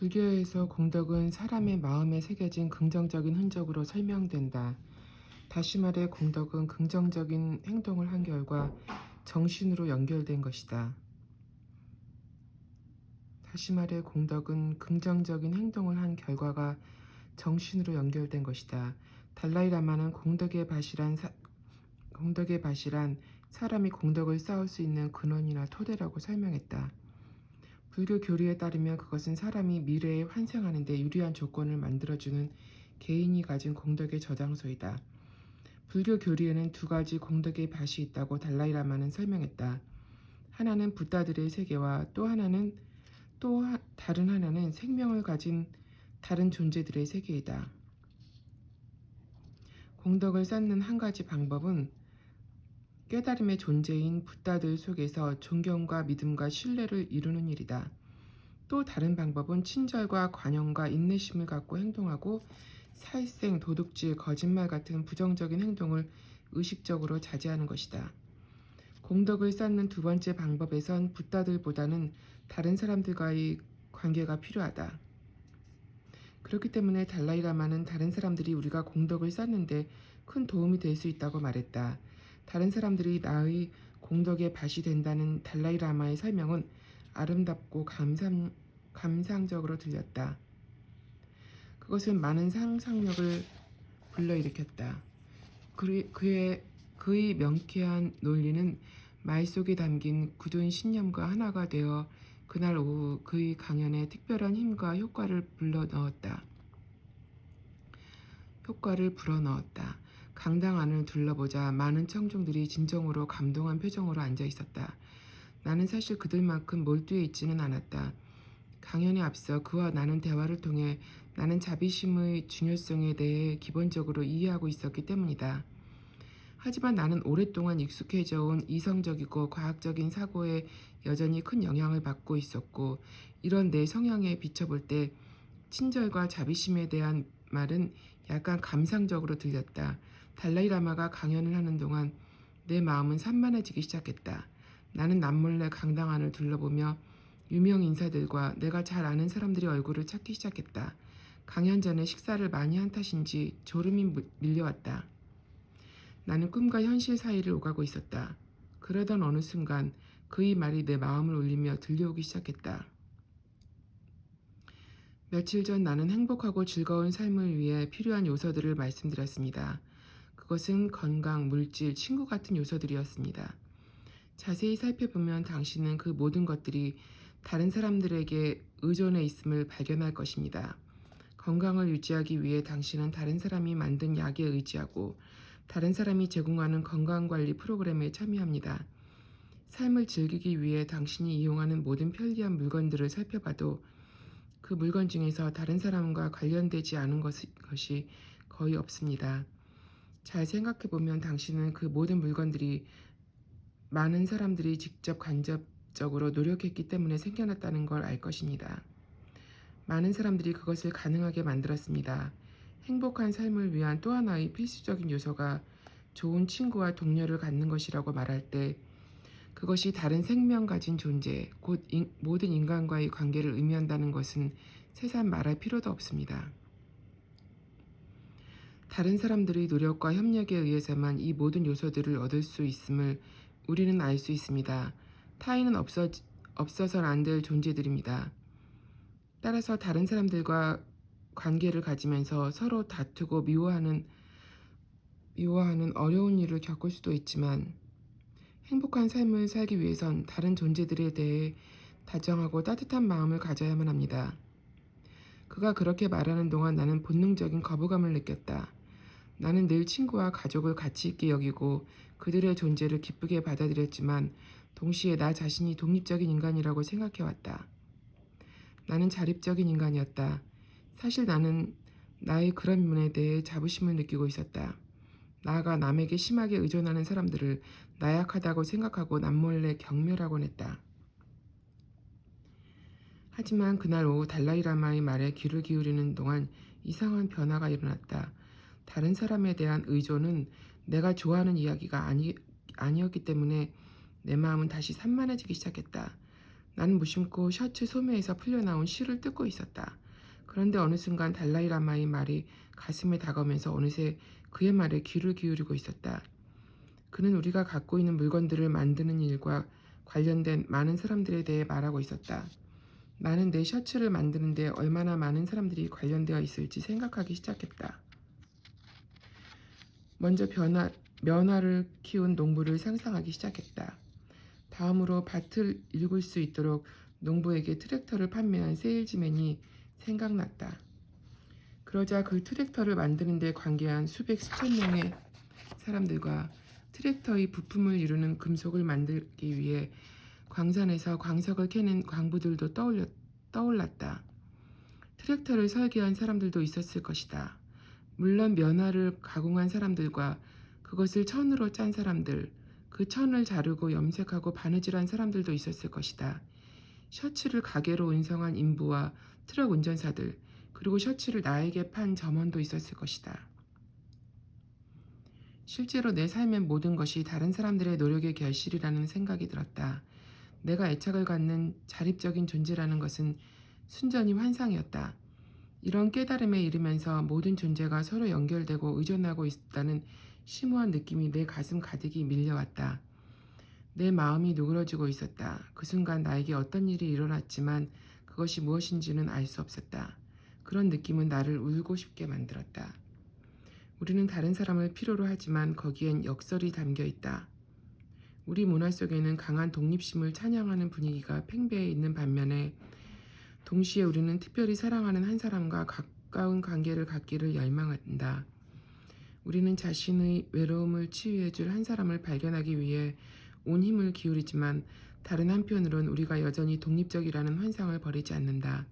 불교에서 공덕은 사람의 마음에 새겨진 긍정적인 흔적으로 설명된다. 다시 말해 공덕은 긍정적인 행동을 한 결과 정신으로 연결된 것이다. 다시 말해 공덕은 긍정적인 행동을 한 결과가 정신으로 연결된 것이다. 달라이라마는 공덕의 바실한 사, 공덕의 바실한 사람이 공덕을 쌓을 수 있는 근원이나 토대라고 설명했다. 불교 교리에 따르면 그것은 사람이 미래에 환생하는 데 유리한 조건을 만들어주는 개인이 가진 공덕의 저장소이다. 불교 교리에는 두 가지 공덕의 밭이 있다고 달라이라마는 설명했다. 하나는 붓다들의 세계와 또 하나는 또 하, 다른 하나는 생명을 가진 다른 존재들의 세계이다. 공덕을 쌓는 한 가지 방법은 깨달음의 존재인 붓다들 속에서 존경과 믿음과 신뢰를 이루는 일이다. 또 다른 방법은 친절과 관용과 인내심을 갖고 행동하고 살생, 도둑질, 거짓말 같은 부정적인 행동을 의식적으로 자제하는 것이다. 공덕을 쌓는 두 번째 방법에선 붓다들보다는 다른 사람들과의 관계가 필요하다. 그렇기 때문에 달라이라마는 다른 사람들이 우리가 공덕을 쌓는데 큰 도움이 될 수 있다고 말했다. 다른 사람들이 나의 공덕의 밭이 된다는 달라이라마의 설명은 아름답고 감상, 감상적으로 들렸다. 그것은 많은 상상력을 불러일으켰다. 그의, 그의, 그의 명쾌한 논리는 말 속에 담긴 굳은 신념과 하나가 되어 그날 오후 그의 강연에 특별한 힘과 효과를 불러 넣었다. 효과를 불어 넣었다. 강당 안을 둘러보자 많은 청중들이 진정으로 감동한 표정으로 앉아 있었다. 나는 사실 그들만큼 몰두해 있지는 않았다. 강연에 앞서 그와 나는 대화를 통해 나는 자비심의 중요성에 대해 기본적으로 이해하고 있었기 때문이다. 하지만 나는 오랫동안 익숙해져 온 이성적이고 과학적인 사고에 여전히 큰 영향을 받고 있었고 이런 내 성향에 비춰볼 때 친절과 자비심에 대한 말은 약간 감상적으로 들렸다. 달라이라마가 강연을 하는 동안 내 마음은 산만해지기 시작했다. 나는 남몰래 강당 안을 둘러보며 유명 인사들과 내가 잘 아는 사람들의 얼굴을 찾기 시작했다. 강연 전에 식사를 많이 한 탓인지 졸음이 밀려왔다. 나는 꿈과 현실 사이를 오가고 있었다. 그러던 어느 순간 그의 말이 내 마음을 울리며 들려오기 시작했다. 며칠 전 나는 행복하고 즐거운 삶을 위해 필요한 요소들을 말씀드렸습니다. 그것은 건강, 물질, 친구 같은 요소들이었습니다. 자세히 살펴보면 당신은 그 모든 것들이 다른 사람들에게 의존해 있음을 발견할 것입니다. 건강을 유지하기 위해 당신은 다른 사람이 만든 약에 의지하고 다른 사람이 제공하는 건강관리 프로그램에 참여합니다. 삶을 즐기기 위해 당신이 이용하는 모든 편리한 물건들을 살펴봐도 그 물건 중에서 다른 사람과 관련되지 않은 것이 거의 없습니다. 잘 생각해 보면 당신은 그 모든 물건들이 많은 사람들이 직접 간접적으로 노력했기 때문에 생겨났다는 걸 알 것입니다. 많은 사람들이 그것을 가능하게 만들었습니다. 행복한 삶을 위한 또 하나의 필수적인 요소가 좋은 친구와 동료를 갖는 것이라고 말할 때 그것이 다른 생명 가진 존재, 곧 인, 모든 인간과의 관계를 의미한다는 것은 세상 말할 필요도 없습니다. 다른 사람들의 노력과 협력에 의해서만 이 모든 요소들을 얻을 수 있음을 우리는 알 수 있습니다. 타인은 없어, 없어서는 안될 존재들입니다. 따라서 다른 사람들과 관계를 가지면서 서로 다투고 미워하는 미워하는 어려운 일을 겪을 수도 있지만 행복한 삶을 살기 위해선 다른 존재들에 대해 다정하고 따뜻한 마음을 가져야만 합니다. 그가 그렇게 말하는 동안 나는 본능적인 거부감을 느꼈다. 나는 늘 친구와 가족을 가치 있게 여기고 그들의 존재를 기쁘게 받아들였지만 동시에 나 자신이 독립적인 인간이라고 생각해왔다. 나는 자립적인 인간이었다. 사실 나는 나의 그런 면에 대해 자부심을 느끼고 있었다. 나아가 남에게 심하게 의존하는 사람들을 나약하다고 생각하고 남몰래 경멸하곤 했다. 하지만 그날 오후 달라이라마의 말에 귀를 기울이는 동안 이상한 변화가 일어났다. 다른 사람에 대한 의존은 내가 좋아하는 이야기가 아니, 아니었기 때문에 내 마음은 다시 산만해지기 시작했다. 나는 무심코 셔츠 소매에서 풀려나온 실을 뜯고 있었다. 그런데 어느 순간 달라이라마의 말이 가슴에 다가오면서 어느새 그의 말에 귀를 기울이고 있었다. 그는 우리가 갖고 있는 물건들을 만드는 일과 관련된 많은 사람들에 대해 말하고 있었다. 나는 내 셔츠를 만드는데 얼마나 많은 사람들이 관련되어 있을지 생각하기 시작했다. 먼저 변화, 면화를 키운 농부를 상상하기 시작했다. 다음으로 밭을 일굴 수 있도록 농부에게 트랙터를 판매한 세일즈맨이 생각났다. 그러자 그 트랙터를 만드는 데 관계한 수백 수천 명의 사람들과 트랙터의 부품을 이루는 금속을 만들기 위해 광산에서 광석을 캐는 광부들도 떠올려, 떠올랐다. 트랙터를 설계한 사람들도 있었을 것이다. 물론 면화를 가공한 사람들과 그것을 천으로 짠 사람들, 그 천을 자르고 염색하고 바느질한 사람들도 있었을 것이다. 셔츠를 가게로 운송한 인부와 트럭 운전사들, 그리고 셔츠를 나에게 판 점원도 있었을 것이다. 실제로 내 삶의 모든 것이 다른 사람들의 노력의 결실이라는 생각이 들었다. 내가 애착을 갖는 자립적인 존재라는 것은 순전히 환상이었다. 이런 깨달음에 이르면서 모든 존재가 서로 연결되고 의존하고 있다는 심오한 느낌이 내 가슴 가득이 밀려왔다. 내 마음이 누그러지고 있었다. 그 순간 나에게 어떤 일이 일어났지만 그것이 무엇인지는 알 수 없었다. 그런 느낌은 나를 울고 싶게 만들었다. 우리는 다른 사람을 필요로 하지만 거기엔 역설이 담겨 있다. 우리 문화 속에는 강한 독립심을 찬양하는 분위기가 팽배해 있는 반면에 동시에 우리는 특별히 사랑하는 한 사람과 가까운 관계를 갖기를 열망한다. 우리는 자신의 외로움을 치유해줄 한 사람을 발견하기 위해 온 힘을 기울이지만 다른 한편으론 우리가 여전히 독립적이라는 환상을 버리지 않는다.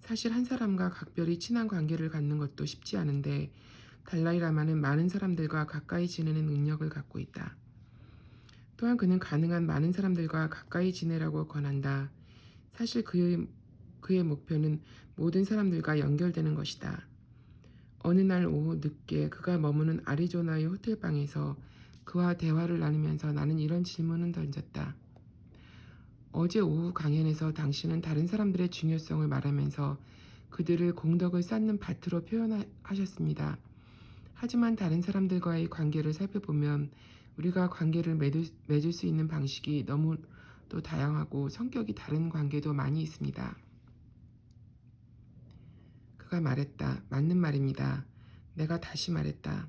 사실 한 사람과 각별히 친한 관계를 갖는 것도 쉽지 않은데 달라이라마는 많은 사람들과 가까이 지내는 능력을 갖고 있다. 또한 그는 가능한 많은 사람들과 가까이 지내라고 권한다. 사실 그의, 그의 목표는 모든 사람들과 연결되는 것이다. 어느 날 오후 늦게 그가 머무는 아리조나의 호텔방에서 그와 대화를 나누면서 나는 이런 질문을 던졌다. 어제 오후 강연에서 당신은 다른 사람들의 중요성을 말하면서 그들을 공덕을 쌓는 밭으로 표현하셨습니다. 하지만 다른 사람들과의 관계를 살펴보면 우리가 관계를 맺을, 맺을 수 있는 방식이 너무도 다양하고 성격이 다른 관계도 많이 있습니다. 그가 말했다. 맞는 말입니다. 내가 다시 말했다.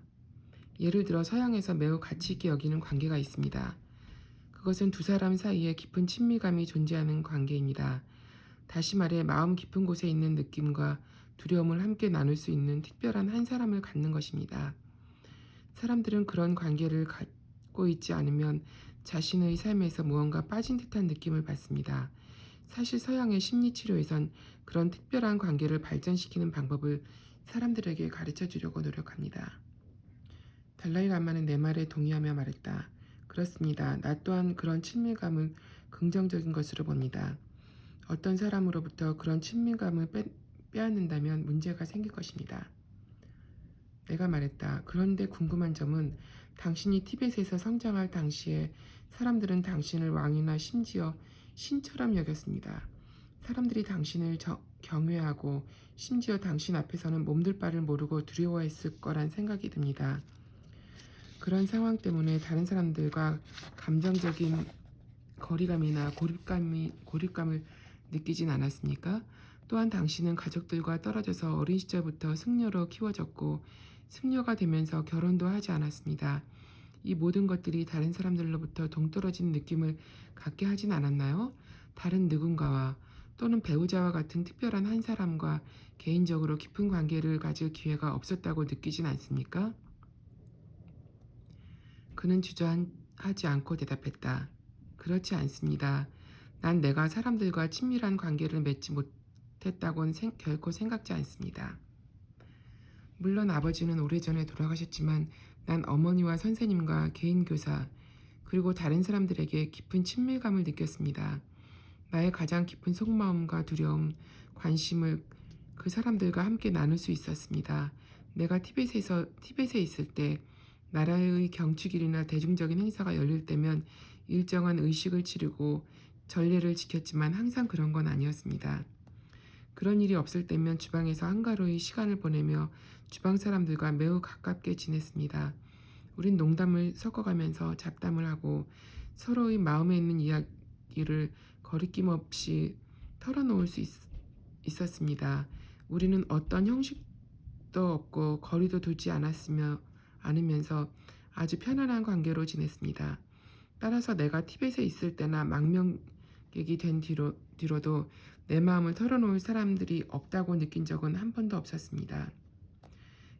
예를 들어 서양에서 매우 가치 있게 여기는 관계가 있습니다. 그것은 두 사람 사이에 깊은 친밀감이 존재하는 관계입니다. 다시 말해 마음 깊은 곳에 있는 느낌과 두려움을 함께 나눌 수 있는 특별한 한 사람을 갖는 것입니다. 사람들은 그런 관계를 갖고 있지 않으면 자신의 삶에서 무언가 빠진 듯한 느낌을 받습니다. 사실 서양의 심리치료에선 그런 특별한 관계를 발전시키는 방법을 사람들에게 가르쳐 주려고 노력합니다. 달라이 라마는 내 말에 동의하며 말했다. 그렇습니다. 나 또한 그런 친밀감을 긍정적인 것으로 봅니다. 어떤 사람으로부터 그런 친밀감을 빼, 빼앗는다면 문제가 생길 것입니다. 내가 말했다. 그런데 궁금한 점은 당신이 티벳에서 성장할 당시에 사람들은 당신을 왕이나 심지어 신처럼 여겼습니다. 사람들이 당신을 저, 경외하고 심지어 당신 앞에서는 몸둘 바를 모르고 두려워했을 거란 생각이 듭니다. 그런 상황 때문에 다른 사람들과 감정적인 거리감이나 고립감이, 고립감을 느끼진 않았습니까? 또한 당신은 가족들과 떨어져서 어린 시절부터 승려로 키워졌고 승려가 되면서 결혼도 하지 않았습니다. 이 모든 것들이 다른 사람들로부터 동떨어진 느낌을 갖게 하진 않았나요? 다른 누군가와 또는 배우자와 같은 특별한 한 사람과 개인적으로 깊은 관계를 가질 기회가 없었다고 느끼진 않습니까? 그는 주저하지 않고 대답했다. 그렇지 않습니다. 난 내가 사람들과 친밀한 관계를 맺지 못했다고는 생, 결코 생각지 않습니다. 물론 아버지는 오래전에 돌아가셨지만 난 어머니와 선생님과 개인 교사 그리고 다른 사람들에게 깊은 친밀감을 느꼈습니다. 나의 가장 깊은 속마음과 두려움, 관심을 그 사람들과 함께 나눌 수 있었습니다. 내가 티벳에서 티벳에 있을 때 나라의 경축일이나 대중적인 행사가 열릴 때면 일정한 의식을 치르고 전례를 지켰지만 항상 그런 건 아니었습니다. 그런 일이 없을 때면 주방에서 한가로이 시간을 보내며 주방 사람들과 매우 가깝게 지냈습니다. 우린 농담을 섞어가면서 잡담을 하고 서로의 마음에 있는 이야기를 거리낌 없이 털어놓을 수 있, 있었습니다. 우리는 어떤 형식도 없고 거리도 두지 않았으며 않으면서 아주 편안한 관계로 지냈습니다. 따라서 내가 티벳에 있을 때나 망명 객이 된 뒤로, 뒤로도 내 마음을 털어놓을 사람들이 없다고 느낀 적은 한 번도 없었습니다.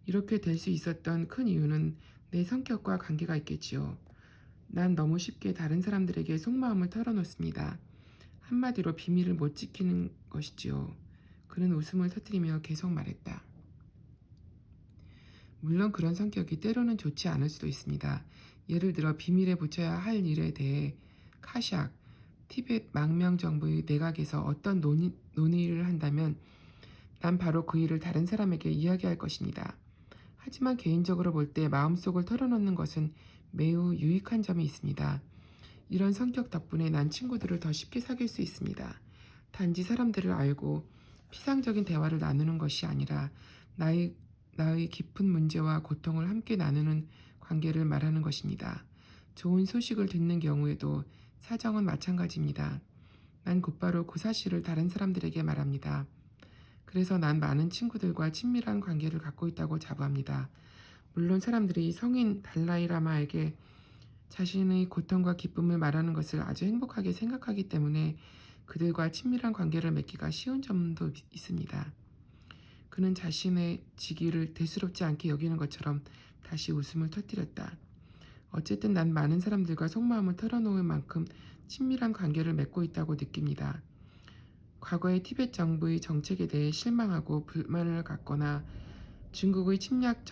이렇게 될 수 있었던 큰 이유는 내 성격과 관계가 있겠지요. 난 너무 쉽게 다른 사람들에게 속마음을 털어놓습니다. 한마디로 비밀을 못 지키는 것이지요. 그는 웃음을 터뜨리며 계속 말했다. 물론 그런 성격이 때로는 좋지 않을 수도 있습니다. 예를 들어 비밀에 붙여야 할 일에 대해 카샥, 티벳 망명 정부의 내각에서 어떤 논의, 논의를 한다면 난 바로 그 일을 다른 사람에게 이야기할 것입니다. 하지만 개인적으로 볼 때 마음속을 털어놓는 것은 매우 유익한 점이 있습니다. 이런 성격 덕분에 난 친구들을 더 쉽게 사귈 수 있습니다. 단지 사람들을 알고 피상적인 대화를 나누는 것이 아니라 나의, 나의 깊은 문제와 고통을 함께 나누는 관계를 말하는 것입니다. 좋은 소식을 듣는 경우에도 사정은 마찬가지입니다. 난 곧바로 그 사실을 다른 사람들에게 말합니다. 그래서 난 많은 친구들과 친밀한 관계를 갖고 있다고 자부합니다. 물론 사람들이 성인 달라이라마에게 자신의 고통과 기쁨을 말하는 것을 아주 행복하게 생각하기 때문에 그들과 친밀한 관계를 맺기가 쉬운 점도 있습니다. 그는 자신의 직위를 대수롭지 않게 여기는 것처럼 다시 웃음을 터뜨렸다. 어쨌든 난 많은 사람들과 속마음을 털어놓을 만큼 친밀한 관계를 맺고 있다고 느낍니다. 과거의 티벳 정부의 정책에 대해 실망하고 불만을 갖거나 중국의 침략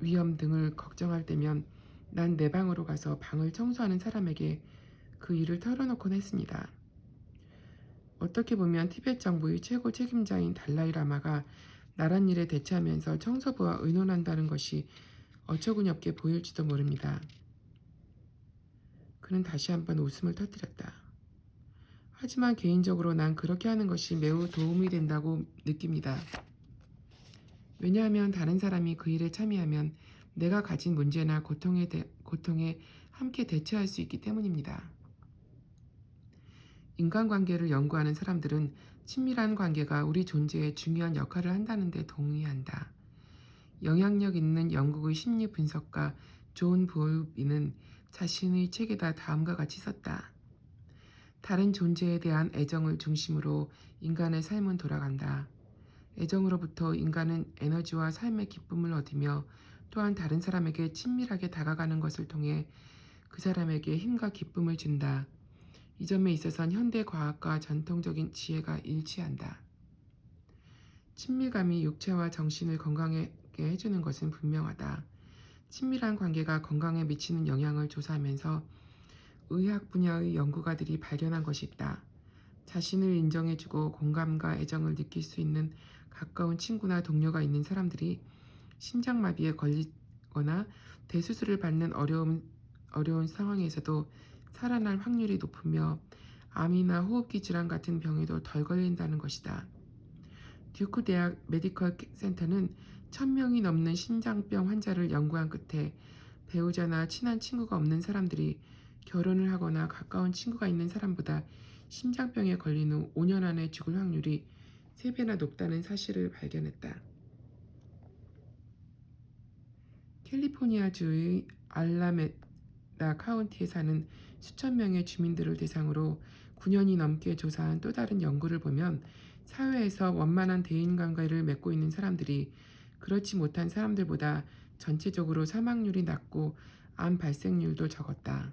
위험 등을 걱정할 때면 난 내 방으로 가서 방을 청소하는 사람에게 그 일을 털어놓곤 했습니다. 어떻게 보면 티벳 정부의 최고 책임자인 달라이라마가 나란 일에 대처하면서 청소부와 의논한다는 것이 어처구니 없게 보일지도 모릅니다. 그는 다시 한번 웃음을 터뜨렸다. 하지만 개인적으로 난 그렇게 하는 것이 매우 도움이 된다고 느낍니다. 왜냐하면 다른 사람이 그 일에 참여하면 내가 가진 문제나 고통에, 대, 고통에 함께 대처할 수 있기 때문입니다. 인간관계를 연구하는 사람들은 친밀한 관계가 우리 존재에 중요한 역할을 한다는 데 동의한다. 영향력 있는 영국의 심리 분석가 존 볼비는 자신의 책에다 다음과 같이 썼다. 다른 존재에 대한 애정을 중심으로 인간의 삶은 돌아간다. 애정으로부터 인간은 에너지와 삶의 기쁨을 얻으며 또한 다른 사람에게 친밀하게 다가가는 것을 통해 그 사람에게 힘과 기쁨을 준다. 이 점에 있어선 현대 과학과 전통적인 지혜가 일치한다. 친밀감이 육체와 정신을 건강하게 해주는 것은 분명하다. 친밀한 관계가 건강에 미치는 영향을 조사하면서 의학 분야의 연구가들이 발견한 것이 있다. 자신을 인정해주고 공감과 애정을 느낄 수 있는 가까운 친구나 동료가 있는 사람들이 심장마비에 걸리거나 대수술을 받는 어려운, 어려운 상황에서도 살아날 확률이 높으며 암이나 호흡기 질환 같은 병에도 덜 걸린다는 것이다. 듀크 대학 메디컬 센터는 1000명이 넘는 심장병 환자를 연구한 끝에 배우자나 친한 친구가 없는 사람들이 결혼을 하거나 가까운 친구가 있는 사람보다 심장병에 걸린 후 5년 안에 죽을 확률이 3배나 높다는 사실을 발견했다. 캘리포니아주의 알라메다 카운티에 사는 수천 명의 주민들을 대상으로 9년이 넘게 조사한 또 다른 연구를 보면 사회에서 원만한 대인 관계를 맺고 있는 사람들이 그렇지 못한 사람들보다 전체적으로 사망률이 낮고 암 발생률도 적었다.